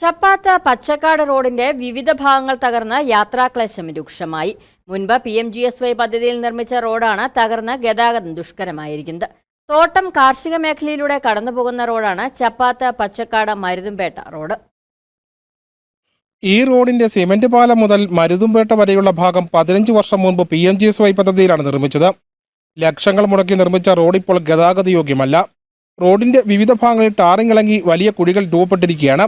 ചപ്പാത്ത പച്ചക്കാട് റോഡിന്റെ വിവിധ ഭാഗങ്ങൾ തകർന്ന് യാത്രാക്ലേശം രൂക്ഷമായി. മുൻപ് P M G S Y പദ്ധതിയിൽ നിർമ്മിച്ച റോഡാണ് തകർന്ന് ഗതാഗതം ദുഷ്കരമായിരിക്കുന്നത്. തോട്ടം കാർഷിക മേഖലയിലൂടെ കടന്നുപോകുന്ന റോഡാണ് ചപ്പാത്ത പച്ചക്കാട് മരുതുംപേട്ട റോഡ്. ഈ റോഡിന്റെ സിമന്റ് പാലം മുതൽ മരുതുംപേട്ട വരെയുള്ള ഭാഗം പതിനഞ്ച് വർഷം മുൻപ് P M G S Y പദ്ധതിയിലാണ് നിർമ്മിച്ചത്. ലക്ഷങ്ങൾ മുടക്കി നിർമ്മിച്ച റോഡ് ഇപ്പോൾ ഗതാഗത യോഗ്യമല്ല റോഡിന്റെ വിവിധ ഭാഗങ്ങളിൽ ടാറിങ് ഇളങ്ങി വലിയ കുഴികൾ രൂപപ്പെട്ടിരിക്കുകയാണ്.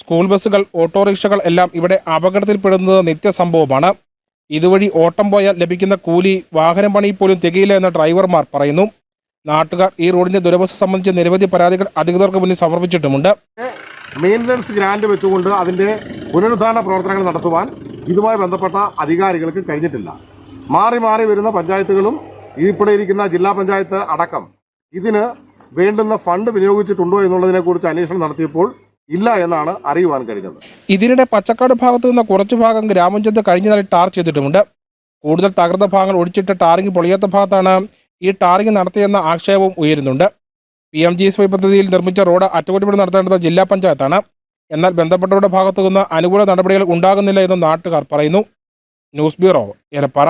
സ്കൂൾ ബസ്സുകൾ ഓട്ടോറിക്ഷകൾ എല്ലാം ഇവിടെ അപകടത്തിൽപ്പെടുന്നത് നിത്യസംഭവമാണ്. ഇതുവഴി ഓട്ടം പോയാൽ ലഭിക്കുന്ന കൂലി വാഹനം പണി പോലും തികയില്ല എന്ന് ഡ്രൈവർമാർ പറയുന്നു. നാട്ടുകാർ ഈ റോഡിന്റെ ദുരവസ്ഥ സംബന്ധിച്ച് നിരവധി പരാതികൾ അധികൃതർക്ക് മുന്നിൽ സമർപ്പിച്ചിട്ടുമുണ്ട്. മെയിന്റനൻസ് ഗ്രാൻഡ് വെച്ചുകൊണ്ട് അതിന്റെ പുനരുദ്ധാരണ പ്രവർത്തനങ്ങൾ നടത്തുവാൻ ഇതുമായി ബന്ധപ്പെട്ട അധികാരികൾക്ക് കഴിഞ്ഞിട്ടില്ല. മാറി മാറി വരുന്ന പഞ്ചായത്തുകളും ഇവിടെ ഇരിക്കുന്ന ജില്ലാ പഞ്ചായത്ത് അടക്കം ഇതിന് വേണ്ടുന്ന ഫണ്ട് വിനിയോഗിച്ചിട്ടുണ്ടോ എന്നുള്ളതിനെക്കുറിച്ച് അന്വേഷണം നടത്തിയപ്പോൾ ഇല്ല എന്നാണ് അറിയുവാൻ കഴിഞ്ഞത്. ഇതിനിടെ പച്ചക്കാട് ഭാഗത്തു നിന്ന് കുറച്ചു ഭാഗം ഗ്രാമപഞ്ചായത്ത് കഴിഞ്ഞ നാളിൽ ടാർ ചെയ്തിട്ടുമുണ്ട്. കൂടുതൽ തകർന്ന ഭാഗങ്ങൾ ഒഴിച്ചിട്ട് ടാറിംഗ് പൊളിയാത്ത ഭാഗത്താണ് ഈ ടാറിംഗ് നടത്തിയെന്ന ആക്ഷേപവും ഉയരുന്നുണ്ട്. P M G S Y പദ്ധതിയിൽ നിർമ്മിച്ച റോഡ് അറ്റകുറ്റപ്പണി നടത്തേണ്ടത് ജില്ലാ പഞ്ചായത്താണ്. എന്നാൽ ബന്ധപ്പെട്ടവരുടെ ഭാഗത്തു നിന്ന് അനുകൂല നടപടികൾ ഉണ്ടാകുന്നില്ല എന്ന് നാട്ടുകാർ പറയുന്നു. News bureau Elappara